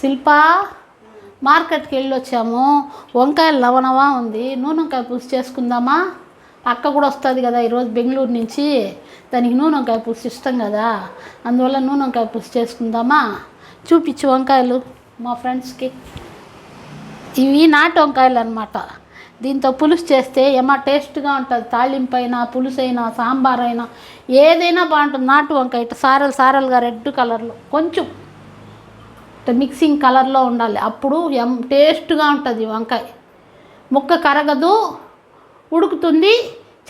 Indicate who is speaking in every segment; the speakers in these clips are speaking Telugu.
Speaker 1: శిల్ప మార్కెట్కి వెళ్ళి వచ్చాము వంకాయలు లవణవా ఉంది. నూనె వంకాయ పులుసు చేసుకుందామా? అక్క కూడా వస్తుంది కదా ఈరోజు బెంగళూరు నుంచి. దానికి నూనె వంకాయ పులుసు ఇష్టం కదా. అందువల్ల నూనె వంకాయ పులుసు చేసుకుందామా? చూపించు వంకాయలు మా ఫ్రెండ్స్కి. ఇవి నాటు వంకాయలు అనమాట దీంతో పులుసు చేస్తే ఏమా టేస్ట్గా ఉంటుంది. తాళింపు అయినా పులుసు అయినా సాంబార్ అయినా ఏదైనా బాగుంటుంది. నాటు వంకాయ ఇటు సారలు సారలుగా రెడ్ కలర్లో. కొంచెం మిక్సింగ్ కలర్లో ఉండాలి. అప్పుడు ఎం టేస్ట్గా ఉంటుంది వంకాయ. ముక్క కరగదు ఉడుకుతుంది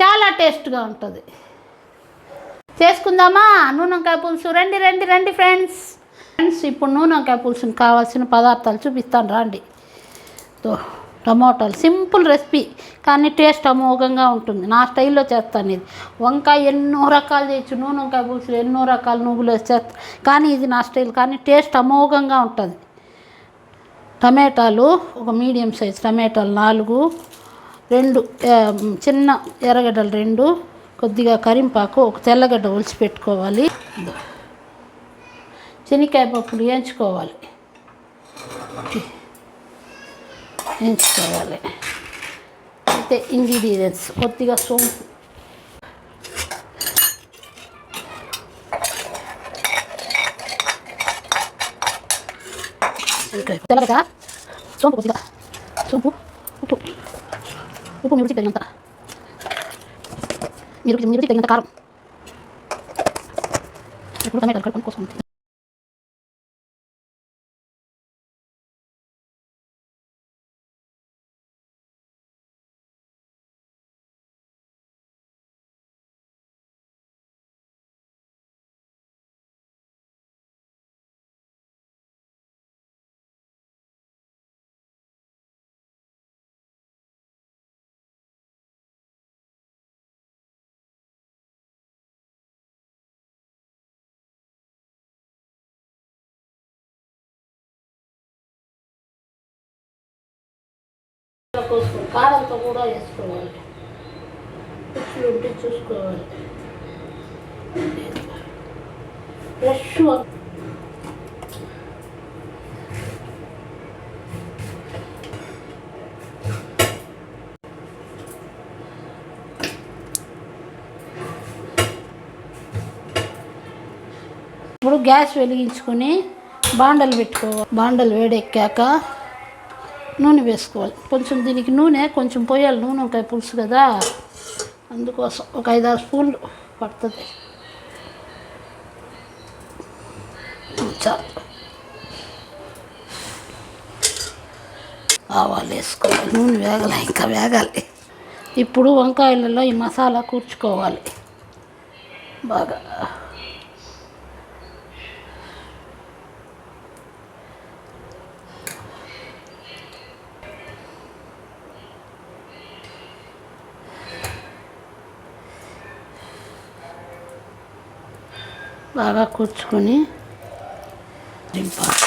Speaker 1: చాలా టేస్ట్గా ఉంటుంది. చేసుకుందామా? నూనె వంకాయ పులుసు. రండి రండి రండి ఫ్రెండ్స్. ఫ్రెండ్స్ ఇప్పుడు నూనె వంకాయ పులుసుకి కావాల్సిన పదార్థాలు చూపిస్తాను. రండి. తో టమోటాలు. సింపుల్ రెసిపీ కానీ టేస్ట్ అమోఘంగా ఉంటుంది. నా స్టైల్లో చేస్తాను ఇది వంకాయ ఎన్నో రకాలు చేయొచ్చు. నూనె వంకాయ పులుసులు ఎన్నో రకాల నువ్వులు చేస్తాను కానీ ఇది నా స్టైల్. కానీ టేస్ట్ అమోఘంగా ఉంటుంది. టమాటాలు ఒక మీడియం సైజ్ టమాటాలు నాలుగు రెండు చిన్న ఎర్రగడ్డలు రెండు కొద్దిగా కరింపాకు ఒక తెల్లగడ్డ ఒలిచి పెట్టుకోవాలి. శనక్కాయ పప్పులు వేయించుకోవాలి. వేయించుకోవాలి అయితే ఇంగ్రీడియంట్స్ కొద్దిగా సోంపు శనక్కాయ తెల్లగడ్డ సోంపు కొద్దిగా సోంపు ఉప్పు ఉప్పు మీ రుచికి తగినంత మీరు మీ రుచికి తగినంత కారం ఇప్పుడు టమాటాలు కడుపుని కోసుకోండి కోసుకోవాలి కారంతో కూడా వేసుకోవాలి. ఉప్పులు ఉంటే చూసుకోవాలి. ఫ్రెష్ ఇప్పుడు గ్యాస్ వెలిగించుకొని బాండలు పెట్టుకోవాలి. బాండలు వేడెక్కాక నూనె వేసుకోవాలి. కొంచెం దీనికి నూనె కొంచెం పోయాలి. నూనె వంకాయ పులుసు కదా. అందుకోసం ఒక ఐదారు స్పూన్లు పడుతుంది. చాలు. ఆవాలు వేసుకోవాలి. నూనె వేగాలి ఇంకా వేగాలి. ఇప్పుడు వంకాయలలో ఈ మసాలా కూర్చుకోవాలి. బాగా. బాగా కూర్చుకొని దింపాలి.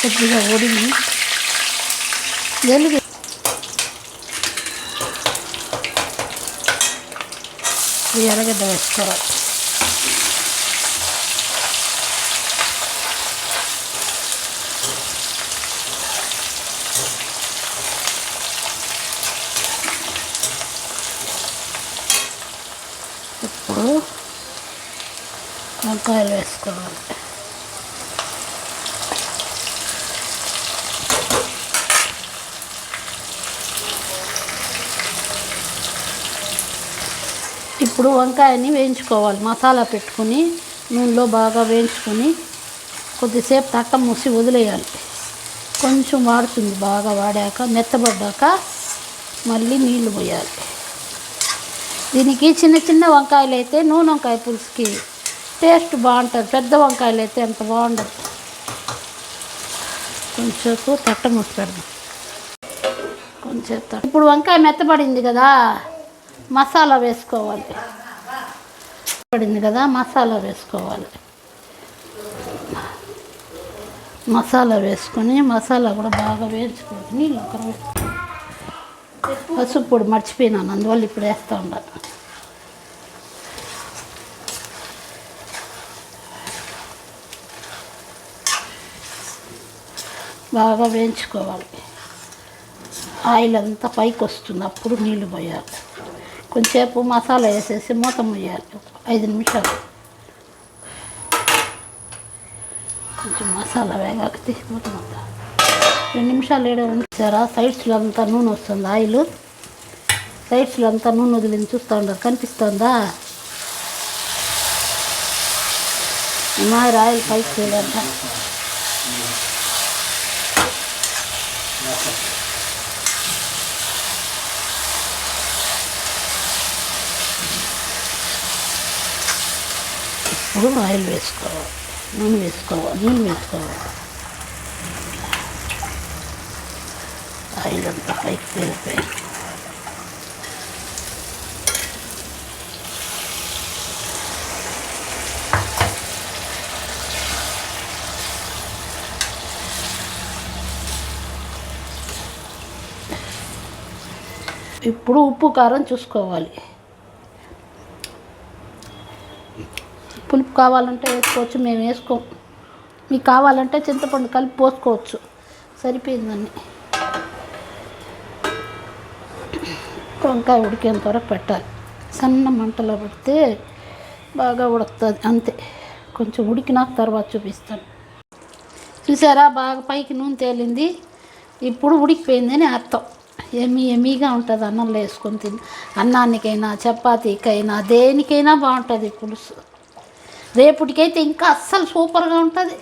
Speaker 1: కొద్దిగా ఒడిని వెలుగు ఎర్రగడ్డ వేసుకోవాలి. ఇప్పుడు వంకాయలు వేసుకోవాలి. ఇప్పుడు వంకాయని వేయించుకోవాలి. మసాలా పెట్టుకుని నూనెలో బాగా వేయించుకొని కొద్దిసేపు తట్ట మూసి వదిలేయాలి. కొంచెం వాడుతుంది బాగా వాడాక మెత్తబడ్డాక మళ్ళీ నీళ్ళు పోయాలి. దీనికి చిన్న చిన్న వంకాయలు అయితే నూనె వంకాయ పులుసుకి టేస్ట్ బాగుంటుంది. పెద్ద వంకాయలు అయితే ఎంత బాగుండదు కొంచెంసేపు తట్ట మూసి పెడదాం. కొంచెం ఇప్పుడు వంకాయ మెత్తబడింది కదా మసాలా వేసుకోవాలి. పడింది కదా మసాలా వేసుకోవాలి. మసాలా వేసుకొని మసాలా కూడా బాగా వేయించుకోవాలి. నీళ్ళు ఒక పసుపు పొడి మర్చిపోయినాను అందువల్ల ఇప్పుడు వేస్తూ ఉండాలి. బాగా వేయించుకోవాలి. ఆయిల్ అంతా పైకి వస్తుంది అప్పుడు నీళ్ళు పోయాలి. కొంచెంసేపు మసాలా వేసేసి మూత ముయ్యాలి ఐదు నిమిషాలు. కొంచెం మసాలా వేగాక తీసి మూత మూత రెండు నిమిషాలు ఏడో ఉంచారా సైడ్స్లో అంతా నూనె వస్తుంది ఆయిల్? సైడ్స్లో అంతా నూనె వదిలింది చూస్తూ ఉండరు కనిపిస్తుందా? మా ఆయిల్ పైకి చేయాలంట ఇప్పుడు ఆయిల్ వేసుకోవాలి నూనె వేసుకోవాలి నూనె వేసుకోవాలి ఆయిల్ అంతా పైకి తేలిపోయి ఇప్పుడు ఉప్పు కారం చూసుకోవాలి. పులుపు కావాలంటే వేసుకోవచ్చు మేము వేసుకోం. మీకు కావాలంటే చింతపండు కలిపి పోసుకోవచ్చు. సరిపోయిందని వంకాయ ఉడికేంత వరకు పెట్టాలి. సన్న మంటలో పెడితే బాగా ఉడుకుతుంది అంతే. కొంచెం ఉడికినాక తర్వాత చూపిస్తాను. చూసారా? బాగా పైకి నూనె తేలింది. ఇప్పుడు ఉడికిపోయిందని అర్థం. ఏమీ ఎమీగా ఉంటుంది అన్నంలో వేసుకొని తిని అన్నానికైనా చపాతీకైనా దేనికైనా బాగుంటుంది పులుసు. రేపటికైతే ఇంకా అస్సలు సూపర్గా ఉంటుంది.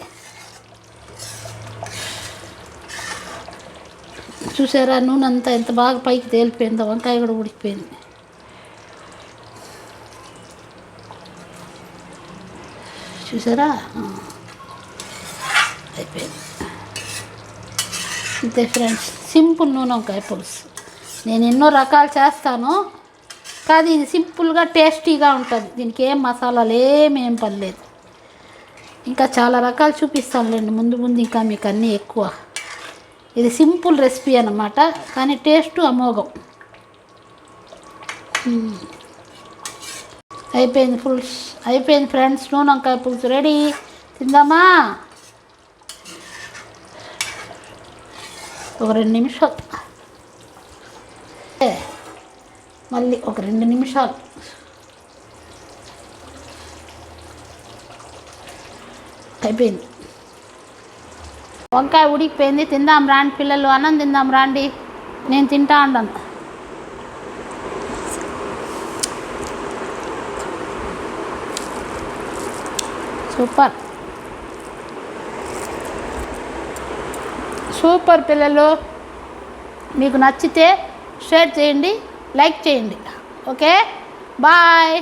Speaker 1: చూసారా నూనె అంతా ఎంత బాగా పైకి తేలిపోయిందో వంకాయ కూడా ఉడికిపోయింది. చూసారా? అయిపోయింది. అంతే ఫ్రెండ్స్ సింపుల్ నూనె వంకాయ పులుసు. నేను ఎన్నో రకాలు చేస్తాను. కాదు ఇది సింపుల్గా టేస్టీగా ఉంటుంది. దీనికి ఏం మసాలాలు ఏమేం పర్లేదు ఇంకా చాలా రకాలు చూపిస్తానులేండి. ముందు ముందు ఇంకా మీకు అన్నీ ఎక్కువ. ఇది సింపుల్ రెసిపీ అన్నమాట కానీ టేస్ట్ అమోఘం. అయిపోయింది పులుసు. అయిపోయింది ఫ్రెండ్స్ నూనె వంకాయ పులుసు రెడీ. తిందామా? ఒక రెండు నిమిషాలు ఏ, మళ్ళీ ఒక రెండు నిమిషాలు. అయిపోయింది. వంకాయ ఉడికిపోయింది. తిందాం రాండి పిల్లలు అన్నం తిందాం రాండి. నేను తింటా ఉండను సూపర్. సూపర్ పిల్లలు. మీకు నచ్చితే షేర్ చేయండి. లైక్ చేయండి. ఓకే? బాయ్.